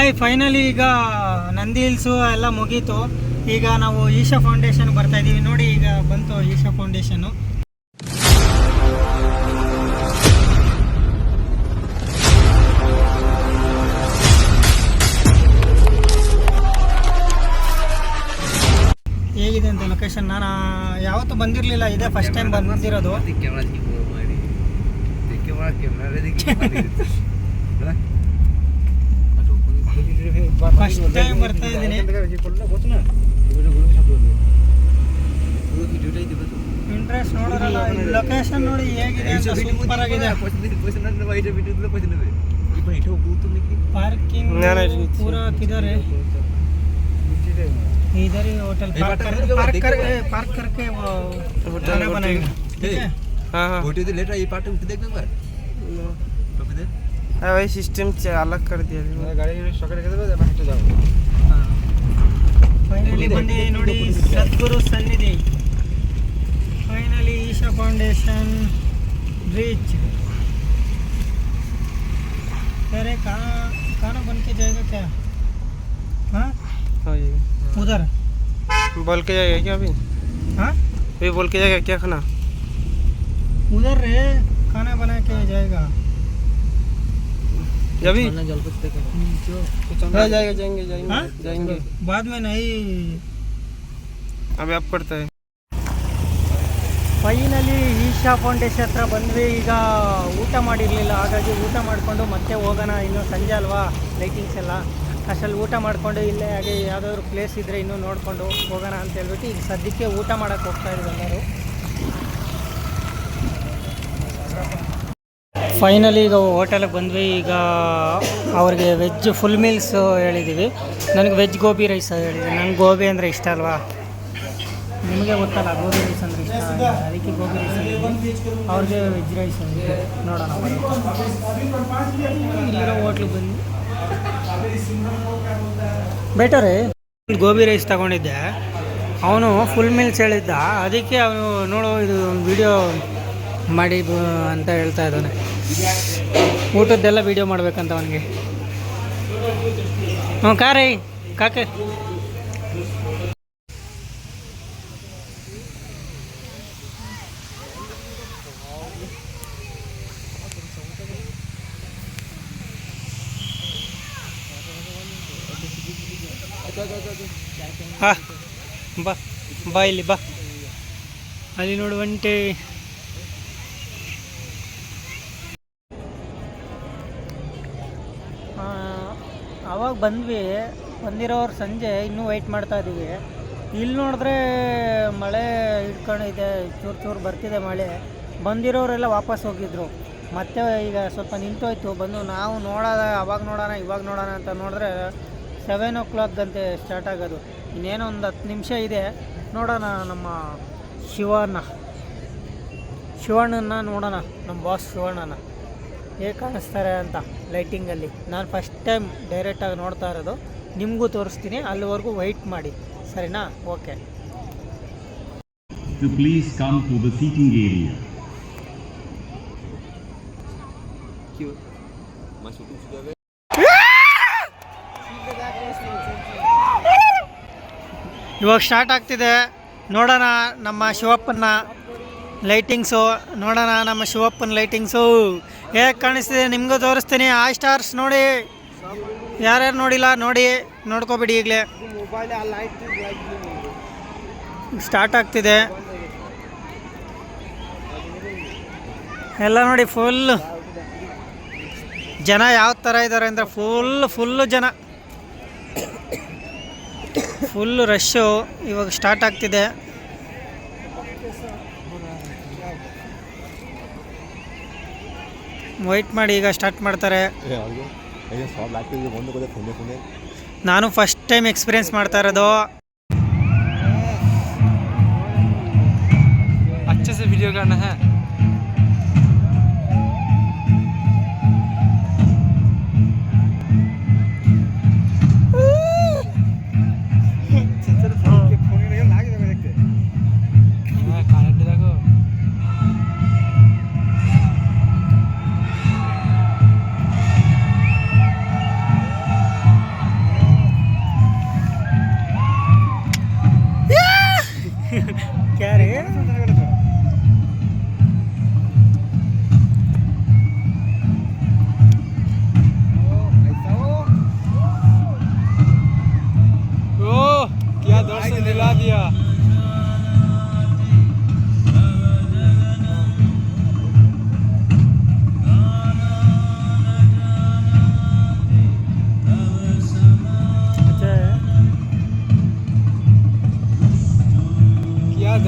Hi finally ಈಗ Nandi hills ಎಲ್ಲ ಮುಗೀತು. ಈಗ ನಾವು ಈಶಾ ಫೌಂಡೇಶನ್ ಬರ್ತಾ ಇದ್ದೀವಿ ನೋಡಿ ಈಗ ಬಂತು ಈಶಾ ಫೌಂಡೇಶನ್ ಹೇಗಿದೆ ಅಂತ ಲೊಕೇಶನ್ ನಾನು ಯಾವತ್ತೂ ಬಂದಿರಲಿಲ್ಲ. ಇದೇ ಫಸ್ಟ್ ಟೈಮ್ ಬಂದಿರೋದು. ಫಸ್ಟ್ ಟೈಮ್ ಬರ್ತಾ ಇದ್ದೀನಿ ಇಂಟ್ರೆಸ್ಟ್ ನೋಡೋರಲ್ಲ ಲೊಕೇಶನ್ ನೋಡಿ ಹೇಗಿದೆ ಅಂತ ಸೂಪರ್ ಆಗಿದೆ पार्किंग पूरा किधर है इधर ही होटल ये पार्क बटन कर, है जो पार्क देख कर रहे हो? पार्क करके वो होटल- खाना होटल। बनाएगा ठीक है हाँ हाँ लेटर ये पार्ट उठ देख नंबर कभी হ্যাঁ ওই সিস্টেম अलग कर दिया গাড়ি সকালে রেখে দেবে এবার যাবো ಫೈನಲಿ ಬಂದಿ ನೋಡಿ ಸದ್ಗುರು ಸನ್ನಿಧಿ ಫೈನಲಿ ಈಶಾ ಫೌಂಡೇಶನ್ ब्रिज अरे कहाँ कहाँ बन के जाएगा क्या? हाँ? हाँ उधर। बोल के जाएगा क्या अभी? हाँ? अभी बोल के जाएगा क्या खाना? उधर रे खाना बना के जाएगा। जाएंगे जाएंगे जाएंगे बाद में नहीं। अभी आप करते हैं। ಫೈನಲಿ ಈಶಾ ಫೌಂಡೇಶ್ ಹತ್ರ ಬಂದ್ವಿ. ಈಗ ಊಟ ಮಾಡಿರಲಿಲ್ಲ. ಹಾಗಾಗಿ ಊಟ ಮಾಡಿಕೊಂಡು ಮತ್ತೆ ಹೋಗೋಣ. ಇನ್ನು ಸಂಜೆ ಅಲ್ವಾ? ಲೈಟಿಂಗ್ಸ್ ಎಲ್ಲ. ಅಷ್ಟಲ್ಲಿ ಊಟ ಮಾಡಿಕೊಂಡು ಇಲ್ಲೇ ಹಾಗೆ ಯಾವುದಾದ್ರು ಪ್ಲೇಸ್ ಇದ್ದರೆ ಇನ್ನೂ ನೋಡಿಕೊಂಡು ಹೋಗೋಣ ಅಂತ ಹೇಳ್ಬಿಟ್ಟು ಈಗ ಸದ್ಯಕ್ಕೆ ಊಟ ಮಾಡೋಕ್ಕೆ ಹೋಗ್ತಾ ಇದ್ದೀವಿ ಎಲ್ಲರೂ. ಫೈನಲಿ ಈಗ ಹೋಟೆಲಿಗೆ ಬಂದ್ವಿ, ಈಗ ಅವ್ರಿಗೆ ವೆಜ್ ಫುಲ್ ಮೀಲ್ಸ್ ಹೇಳಿದ್ದೀವಿ ನನಗೆ ವೆಜ್ ಗೋಬಿ ರೈಸ್ ಹೇಳಿದ್ವಿ ನನಗೆ ಗೋಬಿ ಅಂದರೆ ಇಷ್ಟ ಅಲ್ವಾ? ನಿಮಗೆ ಗೊತ್ತಲ್ಲ, ಗೋಬಿ ರೈಸ್ ಅಂದರೆ ಇಷ್ಟ ಅದಕ್ಕೆ ಗೋಬಿ ರೈಸ್ ಅವ್ರಿಗೆ ವೆಜ್ ರೈಸ್ ನೋಡೋಣ ಇಲ್ಲಿರೋ ಹೋಟ್ಲಿಗೆ ಬಂದು ಬೆಟರೇ ಗೋಬಿ ರೈಸ್ ತಗೊಂಡಿದ್ದೆ. ಅವನು ಫುಲ್ ಮೀಲ್ಸ್ ಹೇಳಿದ್ದ. ಅದಕ್ಕೆ ಅವನು, ನೋಡೋ, ಇದು ಒಂದು ವಿಡಿಯೋ ಮಾಡಿ ಅಂತ ಹೇಳ್ತಾ ಇದ್ದಾನೆ. ಊಟದ್ದೆಲ್ಲ ವಿಡಿಯೋ ಮಾಡ್ಬೇಕಂತ ಅವನಿಗೆ. ಹ್ಞೂ ಕಾರೇ ಕಾಕೆ. ಹಾ, ಬಾ ಬಾ ಇಲ್ಲಿ ಬಾ. ಅಲ್ಲಿ ನೋಡು ಒಂಟೆ. ಬಂದ್ವಿ, ಬಂದಿರೋರು ಸಂಜೆ ಇನ್ನೂ ವೆಯ್ಟ್ ಮಾಡ್ತಾ ಇದ್ದೀವಿ ಇಲ್ಲಿ ನೋಡಿದ್ರೆ ಮಳೆ ಹಿಡ್ಕೊಂಡಿದೆ, ಚೂರು ಚೂರು ಬರ್ತಿದೆ ಮಳೆ. ಬಂದಿರೋರೆಲ್ಲ ವಾಪಸ್ ಹೋಗಿದ್ರು. ಮತ್ತೆ ಈಗ ಸ್ವಲ್ಪ ನಿಂತೋಯ್ತು, ಬಂದು ನಾವು ನೋಡೋದ ಅವಾಗ ನೋಡೋಣ, ಇವಾಗ ನೋಡೋಣ ಅಂತ ನೋಡಿದ್ರೆ ಸೆವೆನ್ ಓ ಕ್ಲಾಕ್ ಗಂಟೆ ಸ್ಟಾರ್ಟ್ ಆಗೋದು. ಇನ್ನೇನೋ ಒಂದು ಹತ್ತು ನಿಮಿಷ ಇದೆ. ನೋಡೋಣ ನಮ್ಮ ಶಿವಣ್ಣ. ಶಿವಣ್ಣನ ನೋಡೋಣ, ನಮ್ಮ ಬಾಸ್ ಶಿವಣ್ಣನ. ಹೇಗೆ ಕಾಣಿಸ್ತಾರೆ ಅಂತ ಲೈಟಿಂಗಲ್ಲಿ ನಾನು ಫಸ್ಟ್ ಟೈಮ್ ಡೈರೆಕ್ಟಾಗಿ ನೋಡ್ತಾ ಇರೋದು. ನಿಮಗೂ ತೋರಿಸ್ತೀನಿ ಅಲ್ಲಿವರೆಗೂ ವೆಯ್ಟ್ ಮಾಡಿ. ಸರಿನಾ? Okay please come to the seating area. ಇವಾಗ ಸ್ಟಾರ್ಟ್ ಆಗ್ತಿದೆ. ನೋಡೋಣ ನಮ್ಮ ಶಿವಪ್ಪನ ಲೈಟಿಂಗ್ಸು ನೋಡೋಣ ನಮ್ಮ ಶಿವಪ್ಪನ ಲೈಟಿಂಗ್ಸು ಹೇಗೆ ಕಾಣಿಸ್ತಿದೆ, ನಿಮಗೂ ತೋರಿಸ್ತೀನಿ. ಆ ಸ್ಟಾರ್ಸ್ ನೋಡಿ. ಯಾರ್ಯಾರು ನೋಡಿಲ್ಲ, ನೋಡಿ, ನೋಡ್ಕೋಬಿಡಿ ಈಗಲೇ. ಸ್ಟಾರ್ಟ್ ಆಗ್ತಿದೆ. ಎಲ್ಲ ನೋಡಿ ಫುಲ್ ಜನ ಯಾವ ಥರ ಇದ್ದಾರೆ ಅಂದರೆ ಫುಲ್ ಫುಲ್ಲು ಜನ. ಫುಲ್ ರಶ್ಶು ಇವಾಗ ಸ್ಟಾರ್ಟ್ ಆಗ್ತಿದೆ. ವೆಯ್ಟ್ ಮಾಡಿ ಈಗ ಸ್ಟಾರ್ಟ್ ಮಾಡ್ತಾರೆ ನಾನು ಫಸ್ಟ್ ಟೈಮ್ ಎಕ್ಸ್ಪೀರಿಯೆನ್ಸ್ ಮಾಡ್ತಾ ಇರೋದು अच्छे से वीडियो करना है हाँ,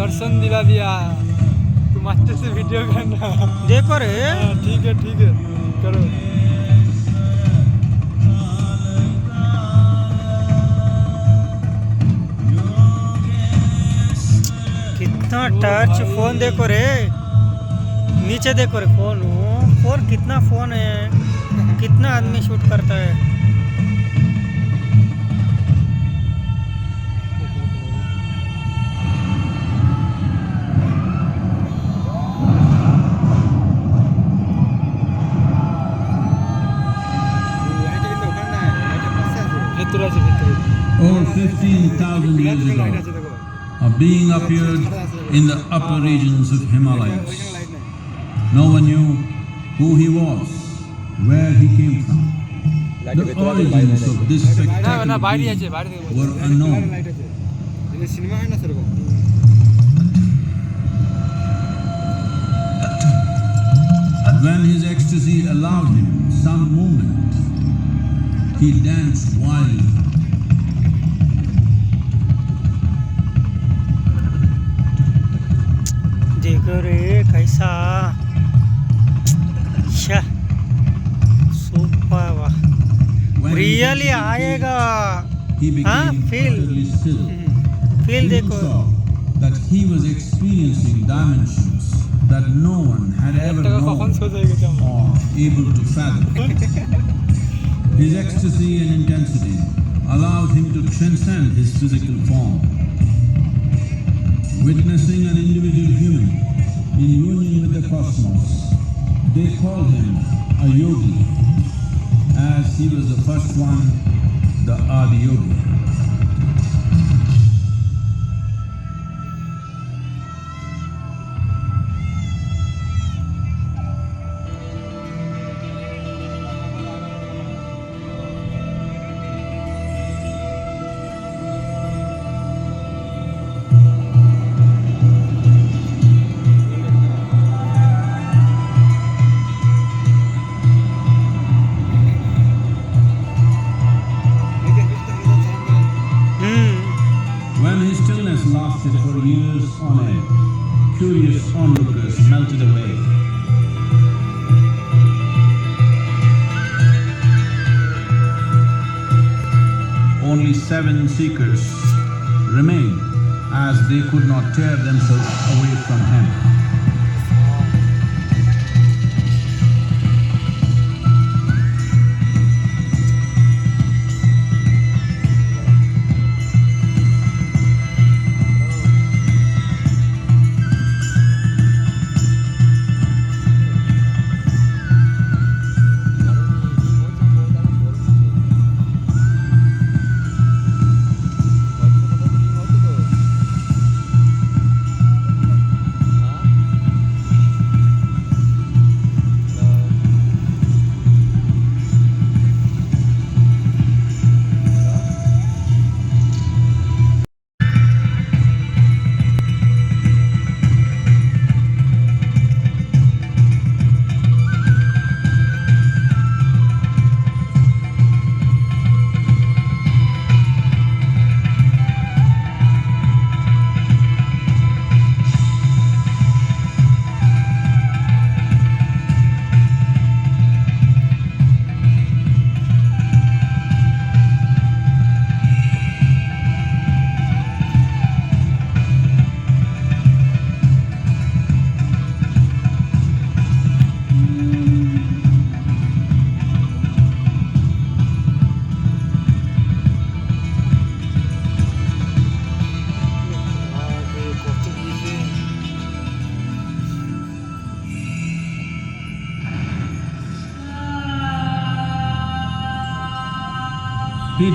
दर्शन दिला दिया। तुम अच्छे से वीडियो करना। देखो रे। हाँ, ठीक है ठीक है। करो। कितना टच फ़ोन देखो रे। नीचे देखो रे फ़ोन फ़ोन कितना फ़ोन है। कितना आदमी शूट करता है। 15,000 years ago a being appeared in the upper regions of Himalayas. No one knew who he was, where he came from. The origins of this spectacular being were unknown. When his ecstasy allowed him some movement, he danced wildly. ನೋಡ್ರಿ ಕೈಸಾ ಶ super ವಾ really that he was experiencing dimensions that no one had ever known or able to fathom. His ecstasy and intensity allowed him to transcend his physical form. Witnessing an individual human in union with the cosmos, they called him a yogi, as he was the first one, the Adi Yogi. On end, curious onlookers melted away. Only seven seekers remained as they could not tear themselves away from him.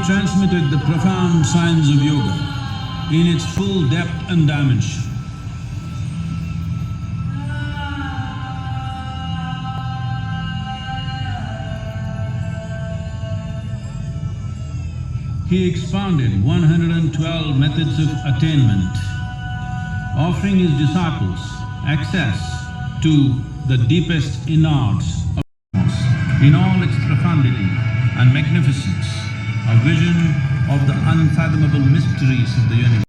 Transmitted the profound science of yoga in its full depth and dimension. He expounded 112 methods of attainment, offering his disciples access to the deepest innards of in all its profundity and magnificence, a vision of the unfathomable mysteries of the universe.